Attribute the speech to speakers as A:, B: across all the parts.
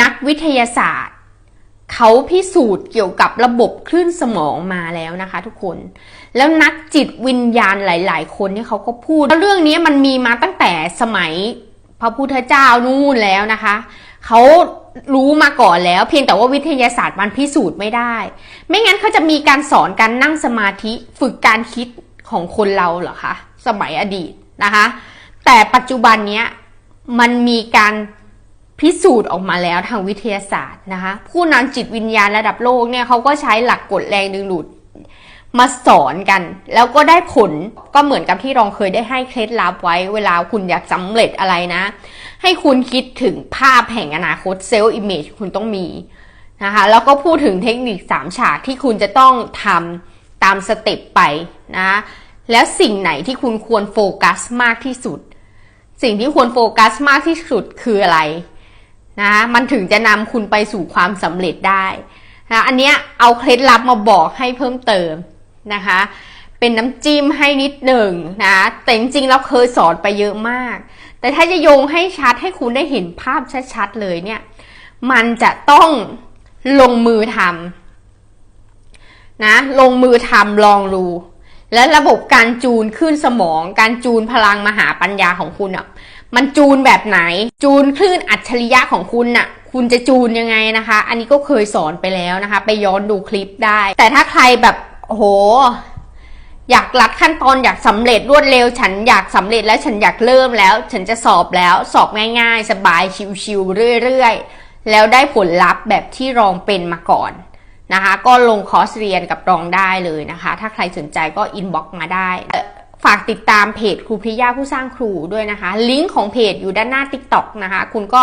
A: นักวิทยาศาสตร์ เขาพิสูจน์เกี่ยวกับระบบคลื่นสมองมาแล้วนะคะทุกคน แล้วนักจิตวิญญาณหลาย ๆ คนเนี่ยเขาก็พูดเรื่องนี้มันมีมาตั้งแต่สมัยพระพุทธเจ้านู่นแล้วนะคะ เขารู้มาก่อนแล้ว เพียงแต่ว่าวิทยาศาสตร์มันพิสูจน์ไม่ได้ ไม่งั้นเขาจะมีการสอนการนั่งสมาธิฝึกการคิดของคนเราเหรอคะ สมัยอดีตนะคะ แต่ปัจจุบันเนี้ยมันมีการ พิสูจน์ออกมาแล้วทางวิทยาศาสตร์นะคะ ผู้นำจิตวิญญาณระดับโลกเนี่ยเขาก็ใช้หลักกฎแรงดึงดูดมาสอนกัน แล้วก็ได้ผลก็เหมือนกับที่รองเคยได้ให้เคล็ดลับไว้ เวลาคุณอยากสำเร็จอะไรนะ ให้คุณคิดถึงภาพแห่งอนาคตเซลล์อิมเมจคุณต้องมีนะคะแล้วก็พูดถึงเทคนิคสามฉากที่คุณจะต้องทำตามสเต็ปไปนะแล้วสิ่งไหนที่คุณควรโฟกัสมากที่สุด สิ่งที่ควรโฟกัสมากที่สุดคืออะไร นะมันถึงจะนำคุณไปสู่ความสำเร็จได้นะอันเนี้ยเอาเคล็ดลับมาบอกให้เพิ่มเติมนะคะ เป็นน้ำจิ้มให้นิดหนึ่งนะแต่จริงๆเราเคยสอนไปเยอะมาก แต่ถ้าจะโยงให้ชัดให้คุณได้เห็นภาพชัดๆเลยเนี่ย มันจะต้องลงมือทำนะลงมือทำลองดูและระบบการจูนขึ้นสมอง การจูนพลังมหาปัญญาของคุณอะ มันจูนแบบไหน จูนคลื่นอัจฉริยะของคุณน่ะ คุณจะจูนยังไงนะคะ อันนี้ก็เคยสอนไปแล้วนะคะ ไปย้อนดูคลิปได้ แต่ถ้าใครแบบโห อยากรัดขั้นตอนอยากสำเร็จรวดเร็ว ฉันอยากสำเร็จแล้วฉันอยากเริ่มแล้ว ฉันจะสอบแล้วสอบง่ายๆ สบายชิวๆเรื่อยๆ แล้วได้ผลลัพธ์แบบที่รองเป็นมาก่อนนะคะก็ลงคอร์สเรียนกับรองได้เลยนะคะ ถ้าใครสนใจก็อินบ็อกมาได้ ฝากติดตามเพจครูพิยาผู้สร้างครูด้วยนะคะ ลิงก์ของเพจอยู่ด้านหน้า TikTok นะคะ คุณก็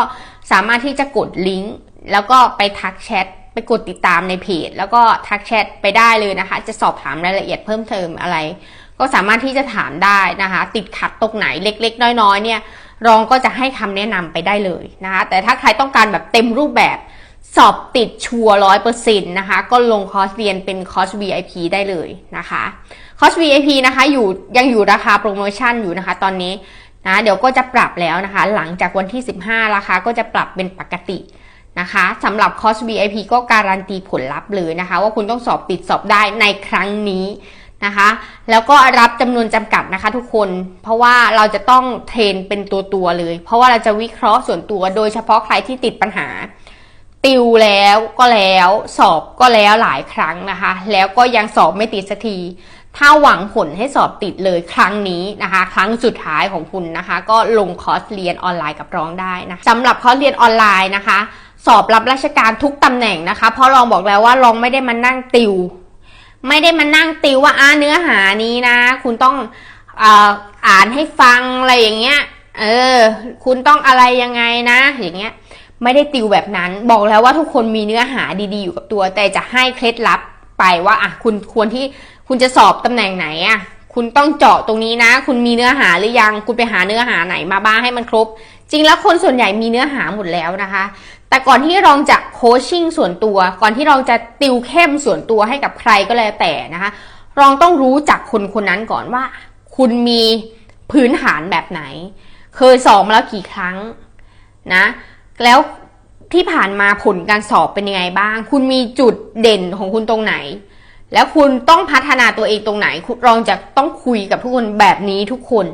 A: สามารถที่จะกดลิงก์แล้วก็ไปทักแชทไปกดติดตามในเพจ แล้วก็ทักแชทไปได้เลยนะคะ จะสอบถามรายละเอียดเพิ่มเติมอะไร ก็สามารถที่จะถามได้นะคะ ติดขัดตรงไหนเล็ก ๆ น้อยๆเนี่ยรองก็จะให้คำแนะนำไปได้เลยนะคะ แต่ถ้าใครต้องการแบบเต็มรูปแบบสอบติดชัวร้อยเปอร์เซ็นต์นะคะ ก็ลงคอร์สเรียนเป็นคอร์ส VIP ได้เลยนะคะ คอส VIP นะคะอยู่ยังอยู่ราคาโปรโมชั่นอยู่นะคะตอนนี้นะเดี๋ยวก็จะปรับแล้วนะคะ หลังจากวันที่ 15 ราคาก็จะปรับเป็นปกตินะคะสำหรับคอส VIP ก็การันตีผลลัพธ์เลยนะคะ ว่าคุณต้องสอบติดสอบได้ในครั้งนี้นะคะ แล้วก็รับจำนวนจำกัดนะคะทุกคน เพราะว่าเราจะต้องเทรนเป็นตัวตัวเลย เพราะว่าเราจะวิเคราะห์ส่วนตัวโดยเฉพาะใครที่ติดปัญหา ติวแล้วก็แล้ว สอบก็แล้วหลายครั้งนะคะ แล้วก็ยังสอบไม่ติดสักที ถ้าหวังผลให้สอบติดเลยครั้งนี้นะคะ ครั้งสุดท้ายของคุณนะคะ ก็ลงคอร์สเรียนออนไลน์กับร้องได้นะสำหรับคอร์สเรียนออนไลน์นะคะ สอบรับราชการทุกตำแหน่งนะคะ เพราะลองบอกแล้วว่าลองไม่ได้มานั่งติว ไม่ได้มานั่งติวว่าอ่าเนื้อหานี้นะ คุณต้องอ่ออ่านให้ฟังอะไรอย่างเงี้ยเออ คุณต้องอะไรยังไงนะ อย่างเงี้ย ไม่ได้ติวแบบนั้น บอกแล้วว่าทุกคนมีเนื้อหาดีๆอยู่กับตัว แต่จะให้เคล็ดลับไปว่าอะคุณควรที่ คุณจะสอบตำแหน่งไหนอะคุณต้องเจาะตรงนี้นะ คุณมีเนื้อหาหรือยัง คุณไปหาเนื้อหาไหนมาบ้างให้มันครบ จริงแล้วคนส่วนใหญ่มีเนื้อหาหมดแล้วนะคะ แต่ก่อนที่เราจะโคชชิ่งส่วนตัว ก่อนที่เราจะติวเข้มส่วนตัวให้กับใครก็แล้วแต่นะคะลองต้องรู้จักคนคนนั้นก่อนว่า คุณมีพื้นฐานแบบไหน เคยสอบมาแล้วกี่ครั้งนะ แล้วที่ผ่านมาผลการสอบเป็นยังไงบ้าง คุณมีจุดเด่นของคุณตรงไหน แล้วคุณต้องพัฒนาตัวเองตรงไหน คุณลองจะต้องคุยกับทุกคนแบบนี้ทุกคน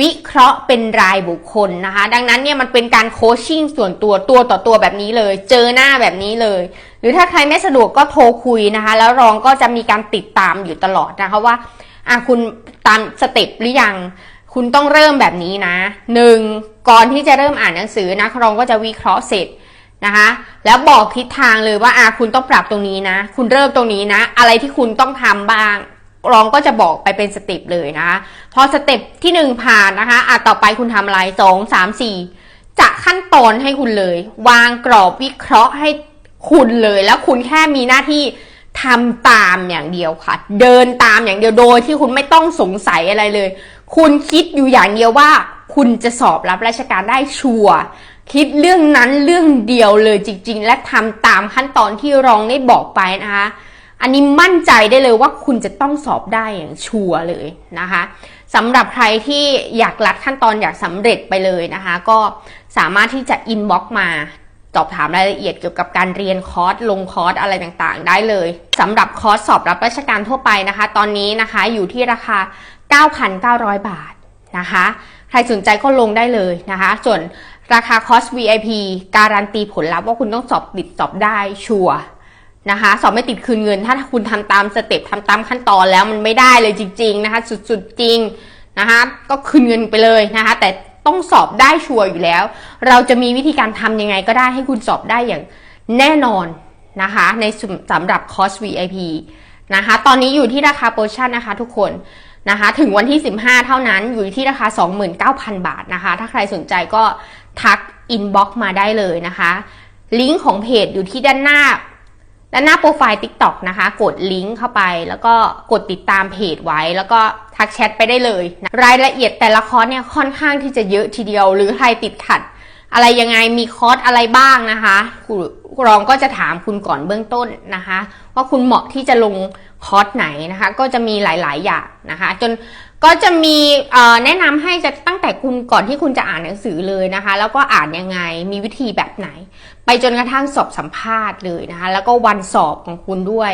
A: วิเคราะห์เป็นรายบุคคลนะคะ ดังนั้นเนี่ยมันเป็นการโคชชิ่งส่วนตัวตัวต่อตัวแบบนี้เลย เจอหน้าแบบนี้เลย หรือถ้าใครไม่สะดวกก็โทรคุยนะคะ แล้วรองก็จะมีการติดตามอยู่ตลอดนะคะว่าอะคุณตามสเต็ปหรือยังคุณต้องเริ่มแบบนี้นะหนึ่งก่อนที่จะเริ่มอ่านหนังสือนะรองก็จะวิเคราะห์เสร็จ นะคะ แล้วบอกทิศทางเลยว่าอะคุณต้องปรับตรงนี้นะ คุณเริ่มตรงนี้นะ อะไรที่คุณต้องทำบ้างรองก็จะบอกไปเป็นสเต็ปเลยนะคะ พอสเต็ปที่หนึ่งผ่านนะคะอะต่อไปคุณทำอะไรสองสามสี่จะขั้นตอนให้คุณเลย วางกรอบวิเคราะห์ให้คุณเลย แล้วคุณแค่มีหน้าที่ทำตามอย่างเดียวค่ะ เดินตามอย่างเดียวโดยที่คุณไม่ต้องสงสัยอะไรเลย คุณคิดอยู่อย่างเดียวว่า คุณจะสอบรับราชการได้ชัวร์ คิดเรื่องนั้นเรื่องเดียวเลยจริง ๆ และทำตามขั้นตอนที่รองได้บอกไปนะคะ อันนี้มั่นใจได้เลยว่าคุณจะต้องสอบได้อย่างชัวร์เลยนะคะสำหรับใครที่อยากรัดขั้นตอนอยากสำเร็จไปเลยนะคะ ก็สามารถที่จะอินบ็อกมาสอบถามรายละเอียดเกี่ยวกับการเรียนคอร์สลงคอร์สอะไรต่างๆ ได้เลยสำหรับคอร์สสอบรับราชการทั่วไปนะคะ ตอนนี้นะคะอยู่ที่ราคา 9,900 บาทนะคะ ใครสนใจก็ลงได้เลยนะคะ ส่วน ราคาคอส VIP การันตีผลลัพธ์ว่าคุณต้องสอบติดสอบได้ชัวร์นะคะ สอบไม่ติดคืนเงิน ถ้าคุณทำตามสเต็ปทำตามขั้นตอนแล้วมันไม่ได้เลยจริง ๆ นะคะ สุดๆจริงนะคะก็คืนเงินไปเลยนะคะ แต่ต้องสอบได้ชัวร์อยู่แล้ว เราจะมีวิธีการทำยังไงก็ได้ให้คุณสอบได้อย่างแน่นอนนะคะ ในสำหรับคอร์ส VIP นะคะ ตอนนี้อยู่ที่ราคาโปรโมชั่นนะคะทุกคนนะคะ ถึงวันที่ 15 เท่านั้นอยู่ที่ราคา 29,000 บาทนะคะ ถ้าใครสนใจก็ ทักอินบ็อกซ์มาได้เลยนะคะ ลิงก์ของเพจอยู่ที่ด้านหน้า ด้านหน้าโปรไฟล์ TikTok นะคะ กดลิงก์เข้าไปแล้วก็กดติดตามเพจไว้ แล้วก็ทักแชทไปได้เลยนะรายละเอียดแต่ละคอร์สเนี่ยค่อนข้างที่จะเยอะทีเดียว หรือใครติดขัด อะไรยังไงมีคอร์สอะไรบ้างนะคะคุณรองก็จะถามคุณก่อนเบื้องต้นนะคะ ว่าคุณเหมาะที่จะลง คอร์สไหนนะคะ ก็จะมีหลาย ๆ อย่างนะคะ จนก็จะมีแนะนำให้จะตั้งแต่คุณก่อนที่คุณจะอ่านหนังสือเลยนะคะ แล้วก็อ่านยังไงมีวิธีแบบไหน ไปจนกระทั่งสอบสัมภาษณ์เลยนะคะ แล้วก็วันสอบของคุณด้วย